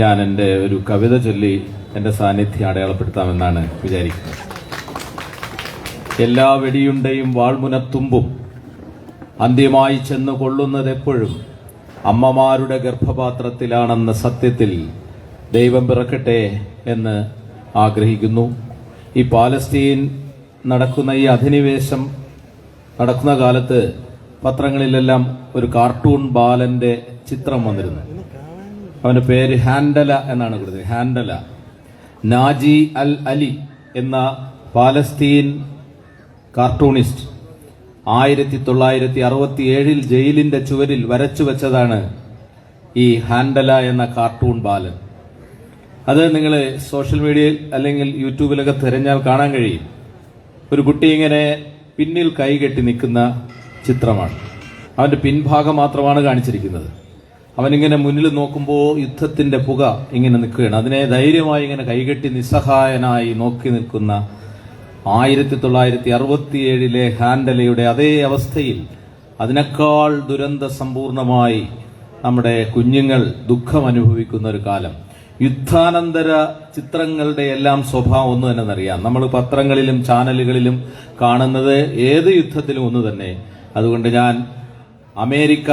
ഞാൻ എന്റെ ഒരു കവിത ചൊല്ലി എന്റെ സാന്നിധ്യം അടയാളപ്പെടുത്താമെന്നാണ് വിചാരിക്കുന്നത്. എല്ലാ വെടിയുണ്ടയും വാൾമുനത്തുമ്പും അന്ത്യമായി ചെന്ന് കൊള്ളുന്നത് എപ്പോഴും അമ്മമാരുടെ ഗർഭപാത്രത്തിലാണെന്ന സത്യത്തിൽ ദൈവം പിറക്കട്ടെ എന്ന് ആഗ്രഹിക്കുന്നു. ഈ പാലസ്തീൻ നടക്കുന്ന ഈ അധിനിവേശം നടക്കുന്ന കാലത്ത് പത്രങ്ങളിലെല്ലാം ഒരു കാർട്ടൂൺ ബാലന്റെ ചിത്രം വന്നിരുന്നു. അവന്റെ പേര് ഹാൻഡല എന്നാണ് കൊടുത്തത്. ഹാൻഡല. നാജി അൽ അലി എന്ന പാലസ്തീൻ കാർട്ടൂണിസ്റ്റ് ആയിരത്തി തൊള്ളായിരത്തി അറുപത്തി ഏഴിൽ ജയിലിന്റെ ചുവരിൽ വരച്ചു വെച്ചതാണ് ഈ ഹാൻഡല എന്ന കാർട്ടൂൺ ബാലൻ. അത് നിങ്ങൾ സോഷ്യൽ മീഡിയയിൽ അല്ലെങ്കിൽ യൂട്യൂബിലൊക്കെ തിരഞ്ഞാൽ കാണാൻ കഴിയും. ഒരു കുട്ടി ഇങ്ങനെ പിന്നിൽ കൈകെട്ടി നിൽക്കുന്ന ചിത്രമാണ്. അവന്റെ പിൻഭാഗം മാത്രമാണ് കാണിച്ചിരിക്കുന്നത്. അവനിങ്ങനെ മുന്നിൽ നോക്കുമ്പോൾ യുദ്ധത്തിന്റെ പുക ഇങ്ങനെ നിൽക്കുകയാണ്. അതിനെ ധൈര്യമായി ഇങ്ങനെ കൈകെട്ടി നിസ്സഹായനായി നോക്കി നിൽക്കുന്ന ആയിരത്തി തൊള്ളായിരത്തി അറുപത്തിയേഴിലെ ഹാൻഡലയുടെ അതേ അവസ്ഥയിൽ അതിനേക്കാൾ ദുരന്ത സമ്പൂർണമായി നമ്മുടെ കുഞ്ഞുങ്ങൾ ദുഃഖം അനുഭവിക്കുന്ന ഒരു കാലം. യുദ്ധാനന്തര ചിത്രങ്ങളുടെ എല്ലാം സ്വഭാവം ഒന്ന് തന്നെ അറിയാം നമ്മൾ പത്രങ്ങളിലും ചാനലുകളിലും കാണുന്നത് ഏത് യുദ്ധത്തിലും ഒന്ന് തന്നെ. അതുകൊണ്ട് ഞാൻ അമേരിക്ക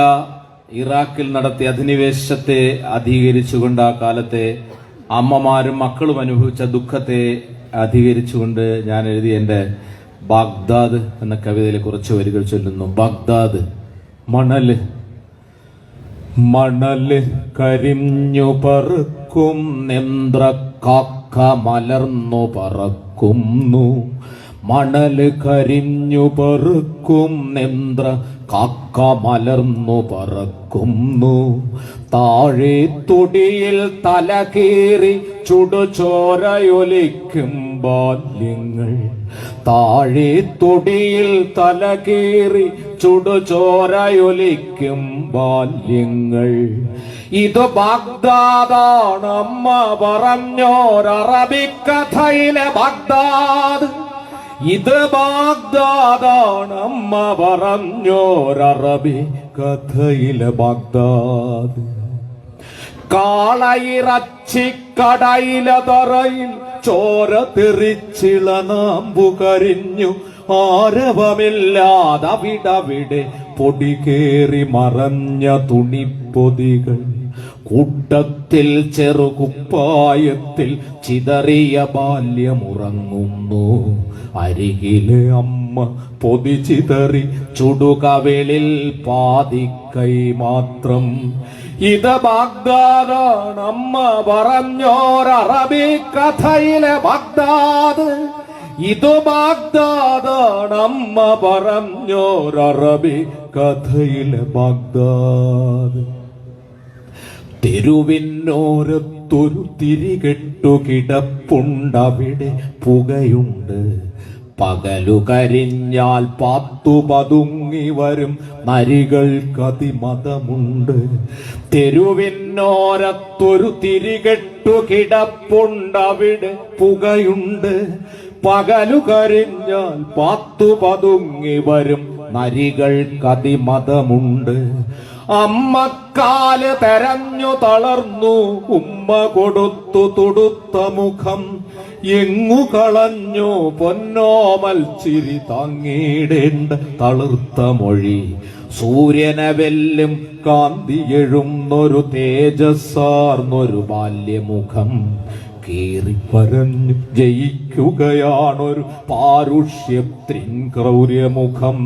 ഇറാഖിൽ നടത്തിയ അധിനിവേശത്തെ അധികരിച്ചുകൊണ്ട് ആ കാലത്തെ അമ്മമാരും മക്കളും അനുഭവിച്ച ദുഃഖത്തെ അധികരിച്ചുകൊണ്ട് ഞാൻ എഴുതിയ എന്റെ ബാഗ്ദാദ് എന്ന കവിതയിലെ കുറച്ച് വരികൾ ചൊല്ലുന്നു. ബാഗ്ദാദ് മണൽ മണൽ കരിഞ്ഞു പറക്കും നിന്ദ്ര കാക്ക മലർന്നു പറക്കുന്നു. മണൽ കരിഞ്ഞു പറക്കും നിന്ദ്ര കാക്ക മലർന്നു പറക്കുന്നു. താഴെ തുടിയിൽ തല കീറി ചുടുചോരയൊലിക്കും ബാല്യങ്ങൾ. താഴെ തുടിയിൽ തല കീറി ചുടുചോരയൊലിക്കും ബാല്യങ്ങൾ. ഇത് ബാഗ്ദാദാണ് അമ്മ പറഞ്ഞോരറബിക്കഥയിലെ ബാഗ്ദാദ്. ഇത് ബാഗ്ദാദാണ് അമ്മ പറഞ്ഞോരറബി കഥയിലെ ബാഗ്ദാദ്. കാളയിറച്ചിക്കടയിലെ തറയിൽ ചോര തെറിച്ചിള നാമ്പു കരിഞ്ഞു. ആരവമില്ലാതവിടവിടെ പൊടി കേറി മറഞ്ഞ തുണിപ്പൊതികൾ. കൂട്ടത്തിൽ ചെറുകുപ്പായത്തിൽ ചിതറിയ ബാല്യമുറങ്ങുന്നു. അരികിലെ അമ്മ പൊതി ചിതറി ചുടുകവിളിൽ പാതിക്കൈ മാത്രം. ഇത് ബാഗ്ദാദാണ് അമ്മ പറഞ്ഞോരറബി കഥയിലെ ബാഗ്ദാദ്. ഇത് ബാഗ്ദാദാണ് അമ്മ പറഞ്ഞോരറബി കഥയിലെ ബാഗ്ദാദ്. തെരുവിനോരത്തൊരു തിരികെട്ടു കിടപ്പുണ്ടവിടെ പുകയുണ്ട്. പകലു കരിഞ്ഞാൽ പാത്തു പതുങ്ങി വരും നരികൾക്കതിമതമുണ്ട് തെരുവിനോരത്തൊരു തിരികെട്ടു കിടപ്പുണ്ടവിടെ പുകയുണ്ട്. പകലു കരിഞ്ഞാൽ പാത്തു പതുങ്ങി വരും നരികൾക്കതിമതമുണ്ട് അമ്മക്കാൽ തെരഞ്ഞു തളർന്നു. ഉമ്മ കൊടുത്തു തുടുത്ത മുഖം എങ്ങു കളഞ്ഞു. പൊന്നോമൽ ചിരി താങ്ങിടേണ്ട തളിർത്ത മൊഴി. സൂര്യനെ വെല്ലും കാന്തി എഴുന്നൊരു തേജസ്സാർന്നൊരു ബാല്യമുഖം. കീറിപ്പരഞ്ഞു ജയിക്കുകയാണൊരു പാരുഷ്യത്രിൻ ക്രൗര്യമുഖം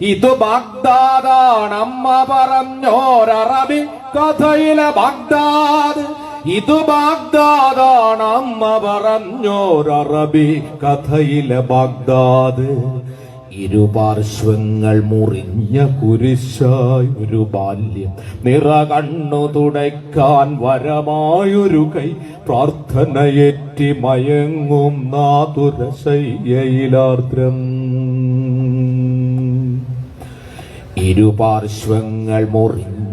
ഇത് ബാഗ്ദാദാണ് പറഞ്ഞോരറബി കഥയിലെ ബാഗ്ദാദ്. ഇത് ബാഗ്ദാദാണ് പറഞ്ഞോരറബി കഥയിലെ ബാഗ്ദാദ്. ഇരുപാർശ്വങ്ങൾ മുറിഞ്ഞ കുരിശായി ഒരു ബാല്യം. നിറ കണ്ണു തുടയ്ക്കാൻ വരമായൊരു കൈ. പ്രാർത്ഥനയേറ്റി മയങ്ങും നാതുരശയ്യയിലാർദ്രം ഇരുപാർശ്വങ്ങൾ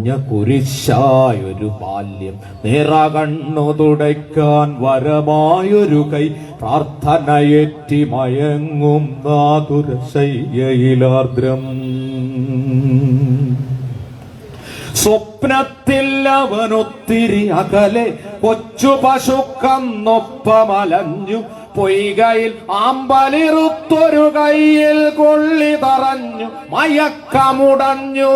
മുറിഞ്ഞ കുരിശായൊരു ബാല്യം. നിറ കണ്ണു തുടയ്ക്കാൻ വരമായൊരു കൈ. പ്രാർത്ഥനയേറ്റി മയങ്ങും നാതുരശയ്യയിലാർദ്രം സ്വപ്നത്തിൽ അവനൊത്തിരി അകലെ കൊച്ചു പശുക്കന്നൊപ്പമലഞ്ഞു പൊയ്കയിൽ ആമ്പലിറുത്തൊരു കയ്യിൽ കൊള്ളി തറഞ്ഞു മയക്കമുടഞ്ഞു.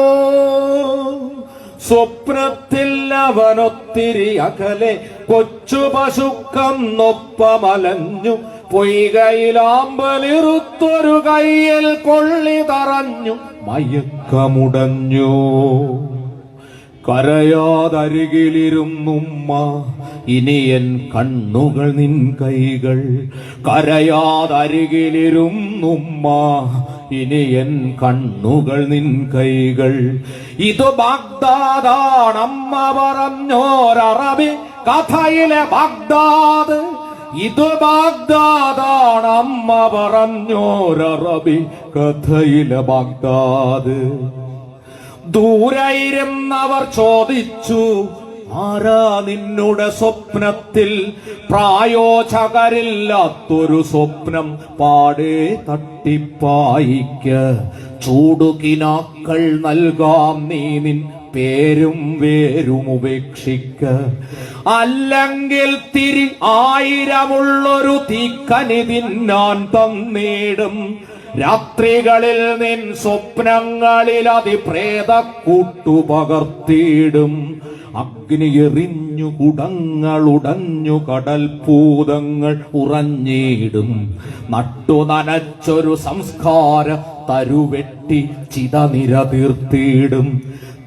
സ്വപ്നത്തിൽ അവനൊത്തിരി അകലെ കൊച്ചു പശുക്കന്നൊപ്പമലഞ്ഞു പൊയ്കയിലാമ്പലിറുത്തൊരു കയ്യിൽ കൊള്ളി തറഞ്ഞു മയക്കമുടഞ്ഞു. കരയാതരികിലിരുന്നുമ്മ ഇനി എൻ കണ്ണുകൾ നിൻ കൈകൾ. കരയാതരികിലിരുന്നുമ്മ ഇനി എൻ കണ്ണുകൾ നിൻ കൈകൾ. ഇത് ബാഗ്ദാദാണമ്മ പറഞ്ഞോരറബി കഥയിലെ ബാഗ്ദാദ്. ഇത് ബാഗ്ദാദാണ് അമ്മ പറഞ്ഞോരറബി കഥയിലെ ബാഗ്ദാദ്. ദൂരയിരുന്നവർ ചോദിച്ചു ആരാ നിന്നുടെ സ്വപ്നത്തിൽ? പ്രായോചകരില്ലാത്തൊരു സ്വപ്നം പാടെ തട്ടിപ്പായിക്ക്. ചൂടുകിനാക്കൾ നൽകാം നീ നിൻ പേരും വേരും ഉപേക്ഷിക്ക. അല്ലെങ്കിൽ തിരി ആയിരമുള്ളൊരു തീക്കനി തിന്നാൻ തന്നിടും. രാത്രികളിൽ നിൻ സ്വപ്നങ്ങളിൽ അതിപ്രേത കൂട്ടുപകർത്തിയിടും അഗ്നി എറിഞ്ഞു കുടങ്ങളുടഞ്ഞു കടൽ പൂതങ്ങൾ ഉറഞ്ഞിടും. നട്ടു നനച്ചൊരു സംസ്കാര തരുവെട്ടി ചിത നിരതീർത്തിയിടും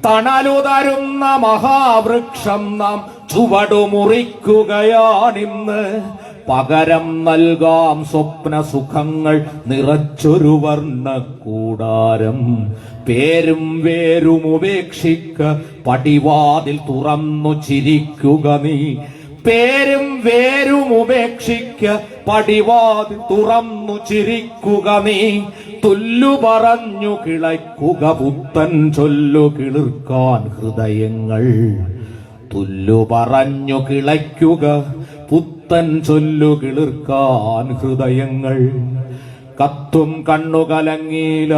തണലുതരുന്ന മഹാവൃക്ഷം നാം ചുവടുമുറിക്കുകയാണിന്ന്. പകരം നൽകാം സ്വപ്ന സുഖങ്ങൾ നിറച്ചൊരു വർണ കൂടാരം പേരും വേരും ഉപേക്ഷിക്ക പടിവാതിൽ തുറന്നു ചിരിക്കുക നീ. പേരും വേരും ഉപേക്ഷിക്ക പടിവാതിൽ തുറന്നു ചിരിക്കുക നീ. തുല്ലു പറഞ്ഞു കിളയ്ക്കുക പുത്തൻ ചൊല്ലു കിളിർക്കാൻ ഹൃദയങ്ങൾ. തുല്ലു പറഞ്ഞു കിളയ്ക്കുക പുത്തൻ ചൊല്ലു കിളിർക്കാൻ ഹൃദയങ്ങൾ. കത്തും കണ്ണു കലങ്ങീല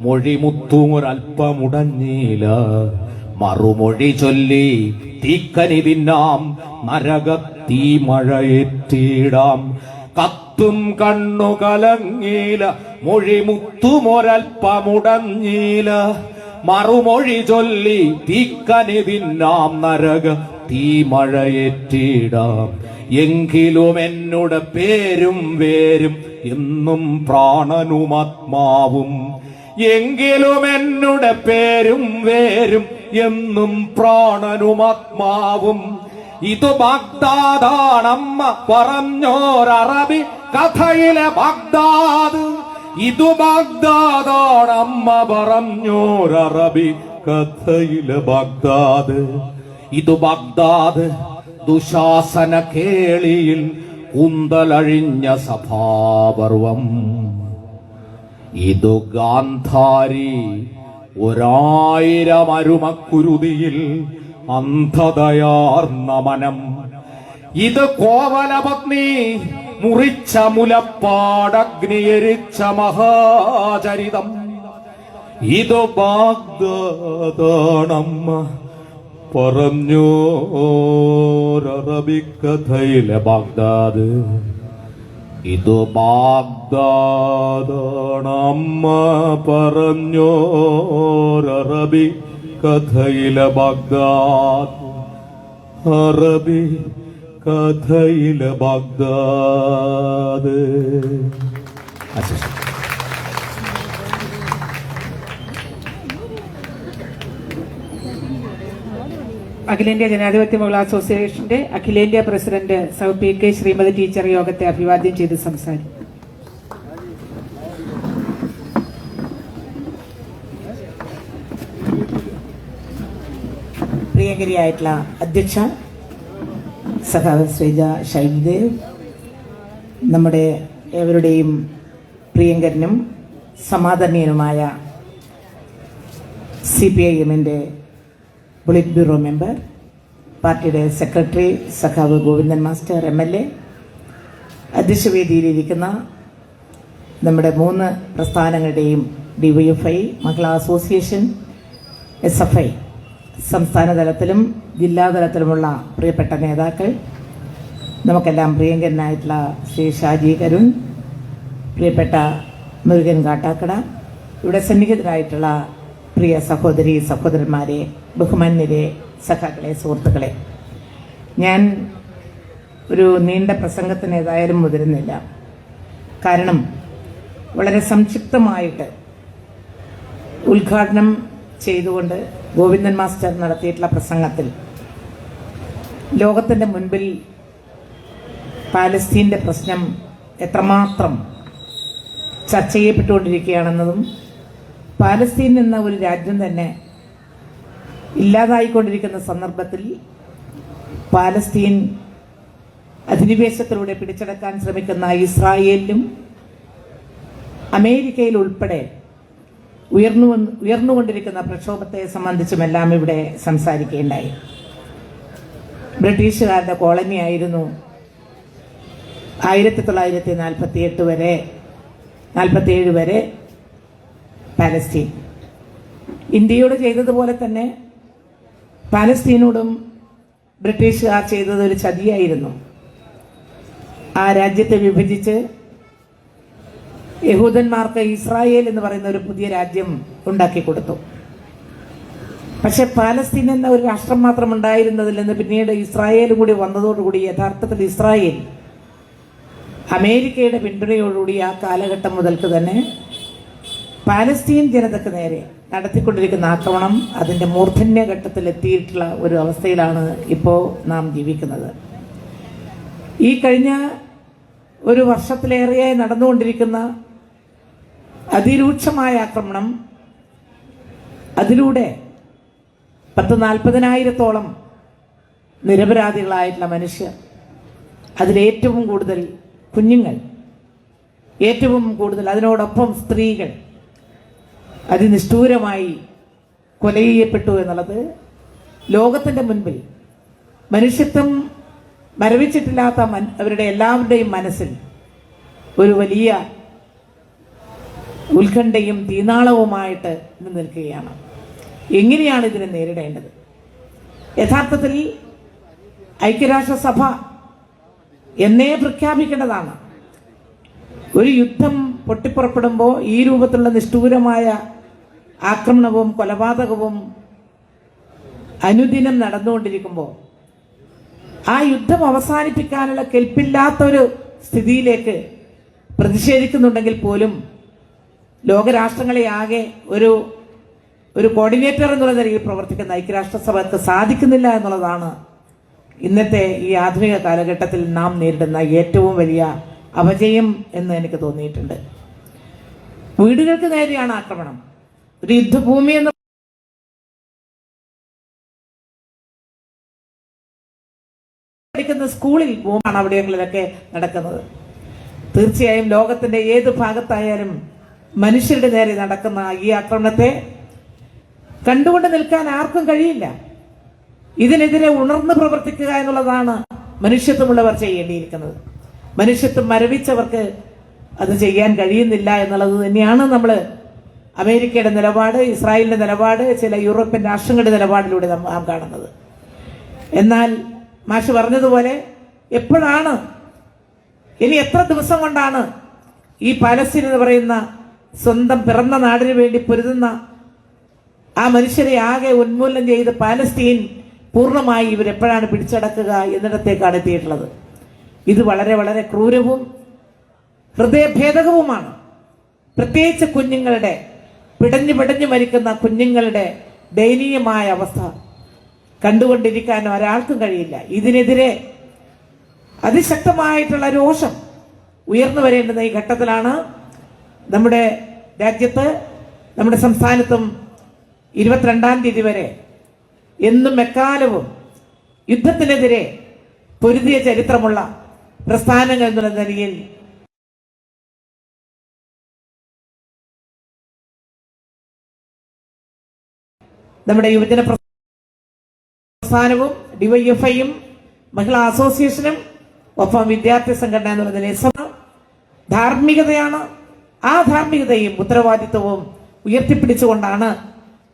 മൊഴിമുത്തും ഒരൽപ്പമുടഞ്ഞീല. മറുമൊഴി ചൊല്ലി തീക്കനി തിന്നാം നരക തീ മഴയേറ്റിടാം. കത്തും കണ്ണു കലങ്ങീല മൊഴിമുത്തുമൊരൽപ്പമുടഞ്ഞീല മറുമൊഴി ചൊല്ലി തീക്കനി തിന്നാം നരക തീ മഴയേറ്റിടാം. എങ്കിലും എന്നുടെ പേരും വേരും എന്നും പ്രാണനുമാത്മാവും എങ്കിലും എന്നുടെ പേരും വേരും എന്നും പ്രാണനുമാത്മാവും ഇത് ബാഗ്ദാദാണമ്മ പറഞ്ഞോരറബി കഥയിലെ ബാഗ്ദാദ്. ഇത് ബാഗ്ദാദാണമ്മ പറഞ്ഞോരറബി കഥയിലെ ബാഗ്ദാദ്. ഇത് ബാഗ്ദാദ് ദുശാസന കേളിയിൽ കുന്തലഴിഞ്ഞ സഭാപർവം. ഇതു ഗാന്ധാരി ഒരായിരം അരുമക്കുരുതിയിൽ അന്ധതയാർന്ന മനം ഇത് കോവലപത്നി മുറിച്ച മുലപ്പാടഗ്നിയരിച്ച മഹാചരിതം. ഇത് ബാഗ്ദാദാണമ്മ. പറഞ്ഞോരറബിക്കഥയിലെ ബാഗ്ദാദ്. ഇത് പറഞ്ഞു പറഞ്ഞോരറബി കഥയിലെ ബാഗ്ദാദ്. അറബി കഥയിലെ ബാഗ്ദാദ്. ആശംസ അഖിലേന്ത്യാ ജനാധിപത്യ മഹിളാ അസോസിയേഷന്റെ അഖിലേന്ത്യാ പ്രസിഡന്റ് സൗ പി കെ ശ്രീമതി ടീച്ചർ യോഗത്തെ അഭിവാദ്യം ചെയ്ത് സംസാരിക്കും. പ്രിയങ്കരിയായിട്ടുള്ള അധ്യക്ഷ സഖാവ് ശ്രീജ ശൈലദേവ് നമ്മുടെ ഏവരുടെയും പ്രിയങ്കരനും സമാദരണീയനുമായ സി പി ഐ എമ്മിന്റെ ബുള്ളറ്റ് ബ്യൂറോ മെമ്പർ പാർട്ടിയുടെ സെക്രട്ടറി സഖാവ് Govindan master M L A അധ്യക്ഷവേദിയിലിരിക്കുന്ന നമ്മുടെ മൂന്ന് പ്രസ്ഥാനങ്ങളുടെയും DYFI Mahila association S F I സംസ്ഥാന തലത്തിലും ജില്ലാതലത്തിലുമുള്ള പ്രിയപ്പെട്ട നേതാക്കൾ നമുക്കെല്ലാം പ്രിയങ്കരനായിട്ടുള്ള ശ്രീ ഷാജി കരുൺ പ്രിയപ്പെട്ട മുരുകൻ കാട്ടാക്കട ഇവിടെ സന്നിഹിതരായിട്ടുള്ള പ്രിയ സഹോദരി സഹോദരന്മാരെ ബഹുമാന്യരെ സഖാക്കളെ സുഹൃത്തുക്കളെ. ഞാൻ ഒരു നീണ്ട പ്രസംഗത്തിന് ഏതായാലും മുതിരുന്നില്ല. കാരണം വളരെ സംക്ഷിപ്തമായിട്ട് ഉദ്ഘാടനം ചെയ്തുകൊണ്ട് ഗോവിന്ദൻ മാസ്റ്റർ നടത്തിയിട്ടുള്ള പ്രസംഗത്തിൽ ലോകത്തിന്റെ മുൻപിൽ പാലസ്തീന്റെ പ്രശ്നം എത്രമാത്രം ചർച്ച ചെയ്യപ്പെട്ടുകൊണ്ടിരിക്കുകയാണെന്നതും പാലസ്തീൻ എന്ന ഒരു രാജ്യം തന്നെ ഇല്ലാതായിക്കൊണ്ടിരിക്കുന്ന സന്ദർഭത്തിൽ പാലസ്തീൻ അധിനിവേശത്തിലൂടെ പിടിച്ചെടുക്കാൻ ശ്രമിക്കുന്ന ഇസ്രായേലിലും അമേരിക്കയിൽ ഉൾപ്പെടെ ഉയർന്നു ഉയർന്നുകൊണ്ടിരിക്കുന്ന പ്രക്ഷോഭത്തെ സംബന്ധിച്ചുമെല്ലാം ഇവിടെ സംസാരിക്കുകയുണ്ടായി. ബ്രിട്ടീഷുകാരുടെ കോളനിയായിരുന്നു ആയിരത്തി തൊള്ളായിരത്തി നാൽപ്പത്തി എട്ട് വരെ നാൽപ്പത്തി ഏഴ് വരെ പാലസ്തീൻ. ഇന്ത്യയോട് ചെയ്തതുപോലെ തന്നെ പാലസ്തീനോടും ബ്രിട്ടീഷുകാർ ചെയ്തത് ഒരു ചതിയായിരുന്നു. ആ രാജ്യത്തെ വിഭജിച്ച് യഹൂദന്മാർക്ക് ഇസ്രായേൽ എന്ന് പറയുന്ന ഒരു പുതിയ രാജ്യം ഉണ്ടാക്കി കൊടുത്തു. പക്ഷെ പാലസ്തീൻ എന്ന ഒരു രാഷ്ട്രം മാത്രം ഉണ്ടായിരുന്നതിൽ നിന്ന് പിന്നീട് ഇസ്രായേൽ കൂടി വന്നതോടുകൂടി യഥാർത്ഥത്തിൽ ഇസ്രായേൽ അമേരിക്കയുടെ പിന്തുണയോടുകൂടി ആ കാലഘട്ടം മുതൽക്ക് തന്നെ പാലസ്തീൻ ജനതയ്ക്ക് നേരെ നടത്തിക്കൊണ്ടിരിക്കുന്ന ആക്രമണം അതിന്റെ മൂർധന്യ ഘട്ടത്തിൽ എത്തിയിട്ടുള്ള ഒരു അവസ്ഥയിലാണ് ഇപ്പോൾ നാം ജീവിക്കുന്നത്. ഈ കഴിഞ്ഞ ഒരു വർഷത്തിലേറെയായി നടന്നുകൊണ്ടിരിക്കുന്ന അതിരൂക്ഷമായ ആക്രമണം അതിലൂടെ പത്ത് നാൽപ്പതിനായിരത്തോളം നിരപരാധികളായിട്ടുള്ള മനുഷ്യർ അതിലേറ്റവും കൂടുതൽ കുഞ്ഞുങ്ങൾ ഏറ്റവും കൂടുതൽ അതിനോടൊപ്പം സ്ത്രീകൾ അതിനിഷ്ഠൂരമായി കൊല ചെയ്യപ്പെട്ടു എന്നുള്ളത് ലോകത്തിന്റെ മുൻപിൽ മനുഷ്യത്വം മരവിച്ചിട്ടില്ലാത്ത അവരുടെ എല്ലാവരുടെയും മനസ്സിൽ ഒരു വലിയ ഉത്കണ്ഠയും തീനാളവുമായിട്ട് ഇന്ന് നിൽക്കുകയാണ് എങ്ങനെയാണ് ഇതിനെ നേരിടേണ്ടത്? യഥാർത്ഥത്തിൽ ഐക്യരാഷ്ട്രസഭ എന്നേ പ്രഖ്യാപിക്കേണ്ടതാണ്. ഒരു യുദ്ധം പൊട്ടിപ്പുറപ്പെടുമ്പോൾ ഈ രൂപത്തിലുള്ള നിഷ്ഠൂരമായ ആക്രമണവും കൊലപാതകവും അനുദിനം നടന്നുകൊണ്ടിരിക്കുമ്പോൾ ആ യുദ്ധം അവസാനിപ്പിക്കാനുള്ള കെൽപ്പില്ലാത്തൊരു സ്ഥിതിയിലേക്ക് പ്രതിഷേധിക്കുന്നുണ്ടെങ്കിൽ പോലും ലോകരാഷ്ട്രങ്ങളെ ആകെ ഒരു ഒരു കോർഡിനേറ്റർ എന്നുള്ള നിലയിൽ പ്രവർത്തിക്കുന്ന ഐക്യരാഷ്ട്രസഭയ്ക്ക് സാധിക്കുന്നില്ല എന്നുള്ളതാണ് ഇന്നത്തെ ഈ ആധുനിക കാലഘട്ടത്തിൽ നാം നേരിടുന്ന ഏറ്റവും വലിയ അപജയം എന്ന് എനിക്ക് തോന്നിയിട്ടുണ്ട്. വീടുകൾക്ക് നേരെയാണ് ആക്രമണം. ഒരു യുദ്ധഭൂമി എന്ന് പഠിക്കുന്ന സ്കൂളിൽ ബോംബാണ് അവിടെയെങ്കിലൊക്കെ നടക്കുന്നത്. തീർച്ചയായും ലോകത്തിന്റെ ഏത് ഭാഗത്തായാലും മനുഷ്യരുടെ നേരെ നടക്കുന്ന ഈ ആക്രമണത്തെ കണ്ടുകൊണ്ട് നിൽക്കാൻ ആർക്കും കഴിയില്ല. ഇതിനെതിരെ ഉണർന്ന് പ്രവർത്തിക്കുക എന്നുള്ളതാണ് മനുഷ്യത്വമുള്ളവർ ചെയ്യേണ്ടിയിരിക്കുന്നത്. മനുഷ്യത്വം മരവിച്ചവർക്ക് അത് ചെയ്യാൻ കഴിയുന്നില്ല എന്നുള്ളത് തന്നെയാണ് നമ്മൾ അമേരിക്കയുടെ നിലപാട് ഇസ്രായേലിന്റെ നിലപാട് ചില യൂറോപ്യൻ രാഷ്ട്രങ്ങളുടെ നിലപാടിലൂടെ നാം കാണുന്നത്. എന്നാൽ മാഷ് പറഞ്ഞതുപോലെ എപ്പോഴാണ് ഇനി എത്ര ദിവസം കൊണ്ടാണ് ഈ പാലസ്തീൻ എന്ന് പറയുന്ന സ്വന്തം പിറന്ന നാടിന് വേണ്ടി പൊരുതുന്ന ആ മനുഷ്യരെ ആകെ ഉന്മൂലനം ചെയ്ത് പാലസ്തീൻ പൂർണമായി ഇവരെപ്പോഴാണ് പിടിച്ചടക്കുക എന്നിടത്തേക്കാണ് എത്തിയിട്ടുള്ളത്. ഇത് വളരെ വളരെ ക്രൂരവും ഹൃദയഭേദകവുമാണ്. പ്രത്യേകിച്ച് കുഞ്ഞുങ്ങളുടെ പിടഞ്ഞു പിടഞ്ഞു മരിക്കുന്ന കുഞ്ഞുങ്ങളുടെ ദയനീയമായ അവസ്ഥ കണ്ടുകൊണ്ടിരിക്കാൻ ഒരാൾക്കും കഴിയില്ല. ഇതിനെതിരെ അതിശക്തമായിട്ടുള്ള രോഷം ഉയർന്നു വരേണ്ടുന്ന ഈ ഘട്ടത്തിലാണ് നമ്മുടെ രാജ്യത്ത് നമ്മുടെ സംസ്ഥാനത്തും ഇരുപത്തിരണ്ടാം തീയതി വരെ എന്നും എക്കാലവും യുദ്ധത്തിനെതിരെ പൊരുതിയ ചരിത്രമുള്ള പ്രസ്ഥാനങ്ങൾ എന്നുള്ള നിലയിൽ നമ്മുടെ യുവജന പ്രസ്ഥാനവും ഡിവൈഎഫ്ഐയും മഹിളാ അസോസിയേഷനും ഒപ്പം വിദ്യാർത്ഥി സംഘടന നിലയിൽ സഭ ധാർമ്മികതയാണ്. ആ ധാർമ്മികതയും ഉത്തരവാദിത്വവും ഉയർത്തിപ്പിടിച്ചുകൊണ്ടാണ്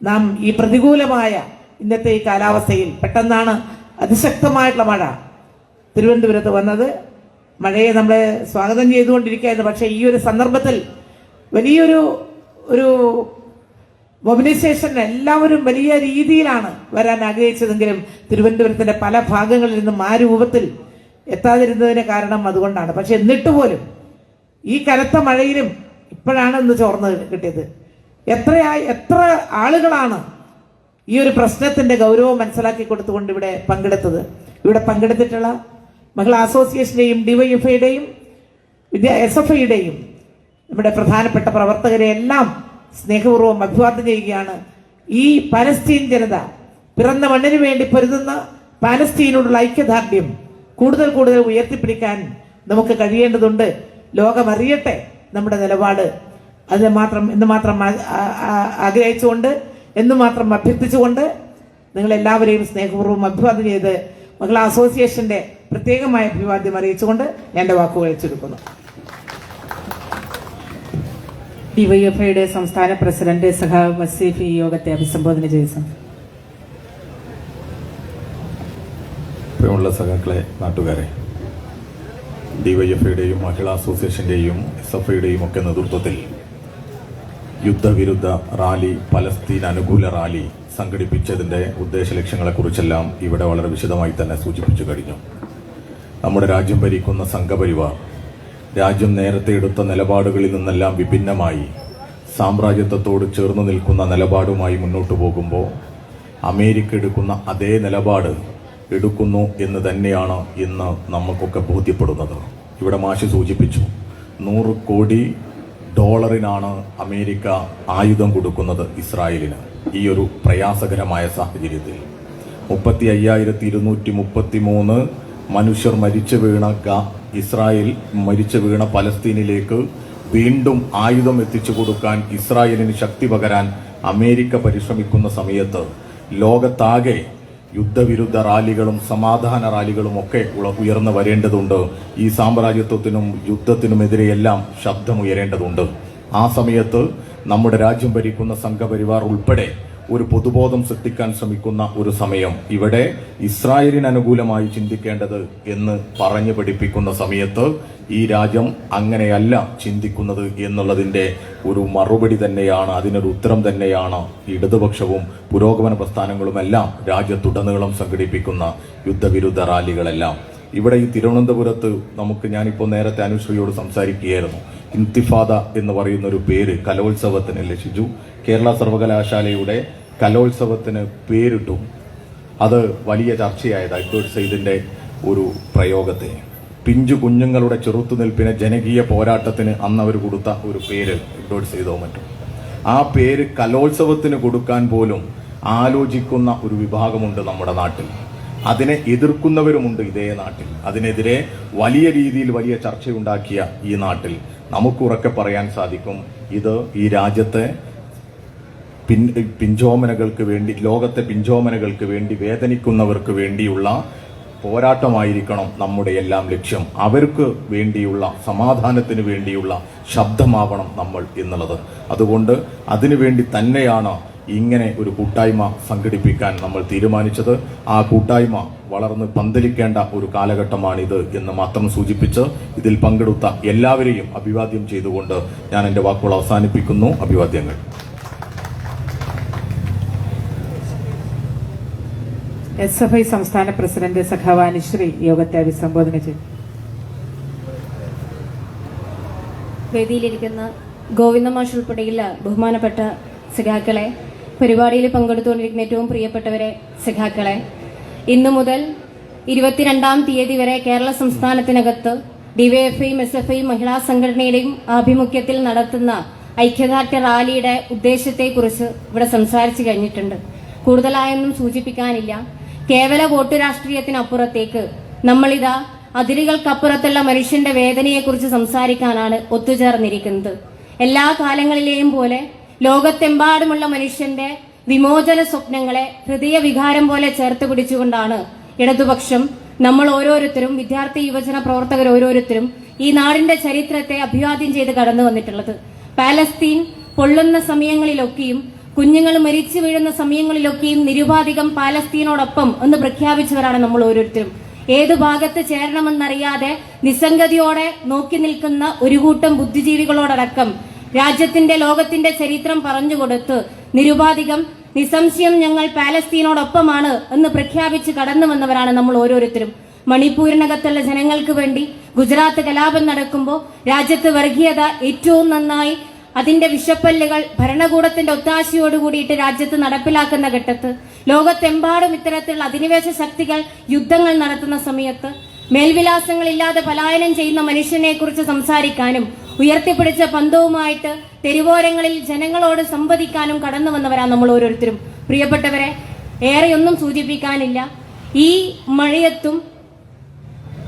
നാം ഈ പ്രതികൂലമായ ഇന്നത്തെ ഈ കാലാവസ്ഥയിൽ പെട്ടെന്നാണ് അതിശക്തമായിട്ടുള്ള മഴ തിരുവനന്തപുരത്ത് വന്നത്. മഴയെ നമ്മൾ സ്വാഗതം ചെയ്തുകൊണ്ടിരിക്കുകയായിരുന്നു. പക്ഷേ ഈ ഒരു സന്ദർഭത്തിൽ വലിയൊരു ഒരു മൊബിലൈസേഷൻ എല്ലാവരും വലിയ രീതിയിലാണ് വരാൻ ആഗ്രഹിച്ചതെങ്കിലും തിരുവനന്തപുരത്തിന്റെ പല ഭാഗങ്ങളിൽ നിന്നും ആ രൂപത്തിൽ എത്താതിരുന്നതിന് കാരണം അതുകൊണ്ടാണ്. പക്ഷെ എന്നിട്ട് പോലും ഈ കനത്ത മഴയിലും ഇപ്പോഴാണ് ഇന്ന് ചോർന്ന് കിട്ടിയത്. എത്രയായി എത്ര ആളുകളാണ് ഈ ഒരു പ്രശ്നത്തിന്റെ ഗൗരവം മനസ്സിലാക്കി കൊടുത്തുകൊണ്ട് ഇവിടെ പങ്കെടുത്തത്? ഇവിടെ പങ്കെടുത്തിട്ടുള്ള മഹിളാ അസോസിയേഷന്റെയും ഡിവൈഎഫ്ഐയുടെയും വിദ്യാ എസ് എഫ് ഐയുടെയും നമ്മുടെ പ്രധാനപ്പെട്ട പ്രവർത്തകരെ എല്ലാം സ്നേഹപൂർവം അഭിവാദ്യം ചെയ്യുകയാണ്. ഈ പലസ്തീൻ ജനത പിറന്ന മണ്ണിന് വേണ്ടി പൊരുതുന്ന പാലസ്തീനോടുള്ള ഐക്യദാർഢ്യം കൂടുതൽ കൂടുതൽ ഉയർത്തിപ്പിടിക്കാൻ നമുക്ക് കഴിയേണ്ടതുണ്ട്. ലോകമറിയട്ടെ നമ്മുടെ നിലപാട്. അതിന് മാത്രം എന്ന് മാത്രം ആഗ്രഹിച്ചുകൊണ്ട് എന്ന് മാത്രം അഭ്യർത്ഥിച്ചുകൊണ്ട് നിങ്ങൾ എല്ലാവരെയും സ്നേഹപൂർവം അഭിവാദ്യം ചെയ്ത് മഹിളാ അസോസിയേഷന്റെ പ്രത്യേകമായ അഭിവാദ്യം അറിയിച്ചുകൊണ്ട് എന്റെ വാക്കുകൾ ചുരുക്കുന്നു. ഡിവൈഎഫ്ഐയുടെ സംസ്ഥാന പ്രസിഡന്റ് സഖാവ് വസീഫ് ഈ യോഗത്തെ അഭിസംബോധന ചെയ്തു. പ്രിയമുള്ള സഖാക്കളെ നാട്ടുകാരെ ഡിവൈഎഫ്ഐയുടെയും മഹിളാ അസോസിയേഷന്റെയും എസ് എഫ് ഐയുടെയും ഒക്കെ നേതൃത്വത്തിൽ യുദ്ധവിരുദ്ധ റാലി പലസ്തീൻ അനുകൂല റാലി സംഘടിപ്പിച്ചതിന്റെ ഉദ്ദേശ ലക്ഷ്യങ്ങളെക്കുറിച്ചെല്ലാം ഇവിടെ വളരെ വിശദമായി തന്നെ സൂചിപ്പിച്ചു കഴിഞ്ഞു നമ്മുടെ രാജ്യം ഭരിക്കുന്ന സംഘപരിവാർ രാജ്യം നേരത്തെ എടുത്ത നിലപാടുകളിൽ നിന്നെല്ലാം വിഭിന്നമായി. സാമ്രാജ്യത്വത്തോട് ചേർന്ന് നിൽക്കുന്ന നിലപാടുമായി മുന്നോട്ട് പോകുമ്പോൾ അമേരിക്ക എടുക്കുന്ന അതേ നിലപാട് എടുക്കുന്നു എന്ന് തന്നെയാണ് ഇന്ന് നമുക്കൊക്കെ ബോധ്യപ്പെടുന്നത്. ഇവിടെ മാഷി സൂചിപ്പിച്ചു നൂറ് കോടി ഡോളറിനാണ് അമേരിക്ക ആയുധം കൊടുക്കുന്നത് ഇസ്രായേലിന് ഈ ഒരു പ്രയാസകരമായ സാഹചര്യത്തിൽ. മുപ്പത്തി അയ്യായിരത്തി ഇരുന്നൂറ്റി മുപ്പത്തി മൂന്ന് മനുഷ്യർ മരിച്ചു വീണ ഇസ്രായേൽ മരിച്ചു വീണ പലസ്തീനിലേക്ക് വീണ്ടും ആയുധം എത്തിച്ചു കൊടുക്കാൻ ഇസ്രായേലിന് ശക്തി പകരാൻ അമേരിക്ക പരിശ്രമിക്കുന്ന സമയത്ത് ലോകത്താകെ യുദ്ധവിരുദ്ധ റാലികളും സമാധാന റാലികളും ഒക്കെ ഉയർന്നു വരേണ്ടതുണ്ട്. ഈ സാമ്രാജ്യത്വത്തിനും യുദ്ധത്തിനുമെതിരെയെല്ലാം ശബ്ദമുയരേണ്ടതുണ്ട്. ആ സമയത്ത് നമ്മുടെ രാജ്യം ഭരിക്കുന്ന സംഘപരിവാർ ഉൾപ്പെടെ ഒരു പൊതുബോധം സൃഷ്ടിക്കാൻ ശ്രമിക്കുന്ന ഒരു സമയം. ഇവിടെ ഇസ്രായേലിന് അനുകൂലമായി ചിന്തിക്കേണ്ടത് എന്ന് പറഞ്ഞു പഠിപ്പിക്കുന്ന സമയത്ത് ഈ രാജ്യം അങ്ങനെയല്ല ചിന്തിക്കുന്നത് എന്നുള്ളതിന്റെ ഒരു മറുപടി തന്നെയാണ് അതിനൊരു ഉത്തരം തന്നെയാണ് ഇടതുപക്ഷവും പുരോഗമന പ്രസ്ഥാനങ്ങളുമെല്ലാം രാജ്യത്തുടനീളം സംഘടിപ്പിക്കുന്ന യുദ്ധവിരുദ്ധ റാലികളെല്ലാം. ഇവിടെ ഈ തിരുവനന്തപുരത്ത് നമുക്ക് ഞാനിപ്പോൾ നേരത്തെ അനുശ്രീയോട് സംസാരിക്കുകയായിരുന്നു. ഇന്തിഫാദ എന്ന് പറയുന്ന ഒരു പേര് കലോത്സവത്തിന് ലക്ഷിച്ചു കേരള സർവകലാശാലയുടെ കലോത്സവത്തിന് പേരിട്ടു അത് വലിയ ചർച്ചയായത് അക്ബർ സെയ്ദിന്റെ ഒരു പ്രയോഗത്തെ. പിഞ്ചു കുഞ്ഞുങ്ങളുടെ ചെറുത്തുനിൽപ്പിനെ ജനകീയ പോരാട്ടത്തിന് അന്ന് അവർ കൊടുത്ത ഒരു പേര് അഡ്വേർഡ് ചെയ്തോ മറ്റും. ആ പേര് കലോത്സവത്തിന് കൊടുക്കാൻ പോലും ആലോചിക്കുന്ന ഒരു വിഭാഗമുണ്ട് നമ്മുടെ നാട്ടിൽ. അതിനെ എതിർക്കുന്നവരുമുണ്ട് ഇതേ നാട്ടിൽ. അതിനെതിരെ വലിയ രീതിയിൽ വലിയ ചർച്ചയുണ്ടാക്കിയ ഈ നാട്ടിൽ നമുക്ക് ഉറക്കെ പറയാൻ സാധിക്കും ഇത് ഈ രാജ്യത്തെ പിൻ പിഞ്ചോമനകൾക്ക് വേണ്ടി ലോകത്തെ പിഞ്ചോമനകൾക്ക് വേണ്ടി വേദനിക്കുന്നവർക്ക് വേണ്ടിയുള്ള പോരാട്ടമായിരിക്കണം നമ്മുടെ എല്ലാം ലക്ഷ്യം. അവർക്ക് വേണ്ടിയുള്ള സമാധാനത്തിന് വേണ്ടിയുള്ള ശബ്ദമാവണം നമ്മൾ എന്നുള്ളത്. അതുകൊണ്ട് അതിനുവേണ്ടി തന്നെയാണ് ഇങ്ങനെ ഒരു കൂട്ടായ്മ സംഘടിപ്പിക്കാൻ നമ്മൾ തീരുമാനിച്ചത്. ആ കൂട്ടായ്മ വളർന്ന് പന്തലിക്കേണ്ട ഒരു കാലഘട്ടമാണിത് എന്ന് മാത്രം സൂചിപ്പിച്ച് ഇതിൽ പങ്കെടുത്ത എല്ലാവരെയും അഭിവാദ്യം ചെയ്തുകൊണ്ട് ഞാൻ എന്റെ വാക്കുകൾ അവസാനിപ്പിക്കുന്നു. അഭിവാദ്യങ്ങൾ. എസ് എഫ് ഐ സംസ്ഥാന പ്രസിഡന്റ് സഖാവ് അനുശ്രീ യോഗത്തെ അഭിസംബോധന ചെയ്തു. വേദിയിലിരിക്കുന്ന ഗോവിന്ദമാഷ് ഉൾപ്പെടെയുള്ള ബഹുമാനപ്പെട്ട സഖാക്കളെ പരിപാടിയിൽ പങ്കെടുത്തുകൊണ്ടിരിക്കുന്ന ഏറ്റവും പ്രിയപ്പെട്ടവരെ സഖാക്കളെ ഇന്നു മുതൽ ഇരുപത്തിരണ്ടാം തീയതി വരെ കേരള സംസ്ഥാനത്തിനകത്ത് ഡിവൈഎഫ്ഐയും എസ് എഫ് ഐയും മഹിളാ സംഘടനയുടെയും ആഭിമുഖ്യത്തിൽ നടത്തുന്ന ഐക്യദാർഢ്യ റാലിയുടെ ഉദ്ദേശത്തെക്കുറിച്ച് ഇവിടെ സംസാരിച്ചു കഴിഞ്ഞിട്ടുണ്ട്. കൂടുതലായൊന്നും സൂചിപ്പിക്കാനില്ല. കേവല വോട്ട് രാഷ്ട്രീയത്തിനപ്പുറത്തേക്ക് നമ്മളിതാ അതിരുകൾക്കപ്പുറത്തുള്ള മനുഷ്യന്റെ വേദനയെക്കുറിച്ച് സംസാരിക്കാനാണ് ഒത്തുചേർന്നിരിക്കുന്നത്. എല്ലാ കാലങ്ങളിലെയും പോലെ ലോകത്തെമ്പാടുമുള്ള മനുഷ്യന്റെ വിമോചന സ്വപ്നങ്ങളെ ഹൃദയ വികാരം പോലെ ചേർത്ത് പിടിച്ചുകൊണ്ടാണ് ഇടതുപക്ഷം നമ്മൾ ഓരോരുത്തരും വിദ്യാർത്ഥി യുവജന പ്രവർത്തകർ ഓരോരുത്തരും ഈ നാടിന്റെ ചരിത്രത്തെ അഭിവാദ്യം ചെയ്ത് കടന്നു വന്നിട്ടുള്ളത്. പാലസ്തീൻ പൊള്ളുന്ന സമയങ്ങളിലൊക്കെയും കുഞ്ഞുങ്ങൾ മരിച്ചു വീഴുന്ന സമയങ്ങളിലൊക്കെയും നിരുപാധികം പാലസ്തീനോടൊപ്പം എന്ന് പ്രഖ്യാപിച്ചവരാണ് നമ്മൾ ഓരോരുത്തരും. ഏതു ഭാഗത്ത് ചേരണമെന്നറിയാതെ നിസ്സംഗതിയോടെ നോക്കി നിൽക്കുന്ന ഒരു കൂട്ടം ബുദ്ധിജീവികളോടടക്കം രാജ്യത്തിന്റെ ലോകത്തിന്റെ ചരിത്രം പറഞ്ഞുകൊടുത്ത് നിരുപാധികം നിസംശയം ഞങ്ങൾ പാലസ്തീനോടൊപ്പമാണ് എന്ന് പ്രഖ്യാപിച്ച് കടന്നു വന്നവരാണ് നമ്മൾ ഓരോരുത്തരും. മണിപ്പൂരിനകത്തുള്ള ജനങ്ങൾക്ക് വേണ്ടി ഗുജറാത്ത് കലാപം നടക്കുമ്പോൾ രാജ്യത്ത് വർഗീയത ഏറ്റവും നന്നായി അതിന്റെ വിഷപ്പല്ലുകൾ ഭരണകൂടത്തിന്റെ ഒത്താശയോട് കൂടിയിട്ട് രാജ്യത്ത് നടപ്പിലാക്കുന്ന ഘട്ടത്ത് ലോകത്തെമ്പാടും ഇത്തരത്തിലുള്ള അധിനിവേശ ശക്തികൾ യുദ്ധങ്ങൾ നടത്തുന്ന സമയത്ത് മേൽവിലാസങ്ങളില്ലാതെ പലായനം ചെയ്യുന്ന മനുഷ്യനെ കുറിച്ച് സംസാരിക്കാനും ഉയർത്തിപ്പിടിച്ച പന്തവുമായിട്ട് തെരുവോരങ്ങളിൽ ജനങ്ങളോട് സംവദിക്കാനും കടന്നു വന്നവരാ നമ്മൾ ഓരോരുത്തരും. പ്രിയപ്പെട്ടവരെ ഏറെയൊന്നും സൂചിപ്പിക്കാനില്ല. ഈ മഴയത്തും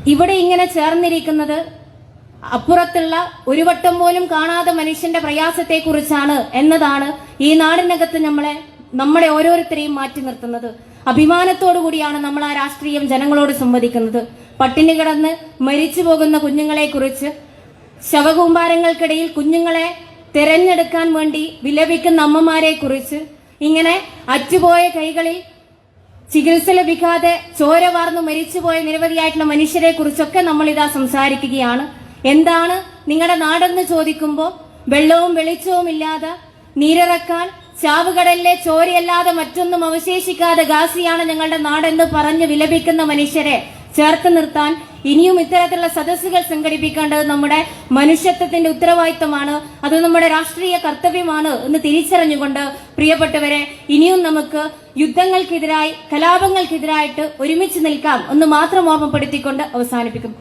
ഇവിടെ ഇങ്ങനെ ചേർന്നിരിക്കുന്നത് അപ്പുറത്തുള്ള ഒരു വട്ടം പോലും കാണാതെ മനുഷ്യന്റെ പ്രയാസത്തെ കുറിച്ചാണ് എന്നതാണ് ഈ നാടിനകത്ത് നമ്മളെ നമ്മളെ ഓരോരുത്തരെയും മാറ്റി നിർത്തുന്നത്. അഭിമാനത്തോടു കൂടിയാണ് നമ്മൾ ആ രാഷ്ട്രീയം ജനങ്ങളോട് സംവദിക്കുന്നത്. പട്ടിണി കിടന്ന് മരിച്ചു പോകുന്ന കുഞ്ഞുങ്ങളെ കുറിച്ച് ശവകൂമ്പാരങ്ങൾക്കിടയിൽ കുഞ്ഞുങ്ങളെ തിരഞ്ഞെടുക്കാൻ വേണ്ടി വിലപിക്കുന്ന അമ്മമാരെ കുറിച്ച് ഇങ്ങനെ അറ്റുപോയ കൈകളിൽ ചികിത്സ ലഭിക്കാതെ ചോര വാർന്നു മരിച്ചുപോയ നിരവധിയായിട്ടുള്ള മനുഷ്യരെ കുറിച്ചൊക്കെ നമ്മൾ ഇതാ സംസാരിക്കുകയാണ്. എന്താണ് നിങ്ങളുടെ നാടെന്ന് ചോദിക്കുമ്പോൾ വെള്ളവും വെളിച്ചവും ഇല്ലാതെ നീരിറക്കാൻ ചാവുകടലിലെ ചോരയല്ലാതെ മറ്റൊന്നും അവശേഷിക്കാതെ ഗാസിയാണ് ഞങ്ങളുടെ നാടെന്ന് പറഞ്ഞ് വിലപിക്കുന്ന മനുഷ്യരെ ചേർത്ത് നിർത്താൻ ഇനിയും ഇത്തരത്തിലുള്ള സദസ്സുകൾ സംഘടിപ്പിക്കേണ്ടത് നമ്മുടെ മനുഷ്യത്വത്തിന്റെ ഉത്തരവാദിത്തമാണ് അത് നമ്മുടെ രാഷ്ട്രീയ കർത്തവ്യമാണ് എന്ന് തിരിച്ചറിഞ്ഞുകൊണ്ട് പ്രിയപ്പെട്ടവരെ ഇനിയും നമുക്ക് യുദ്ധങ്ങൾക്കെതിരായി കലാപങ്ങൾക്കെതിരായിട്ട് ഒരുമിച്ച് നിൽക്കാം എന്ന് മാത്രം ഓർമ്മപ്പെടുത്തിക്കൊണ്ട് അവസാനിപ്പിക്കും.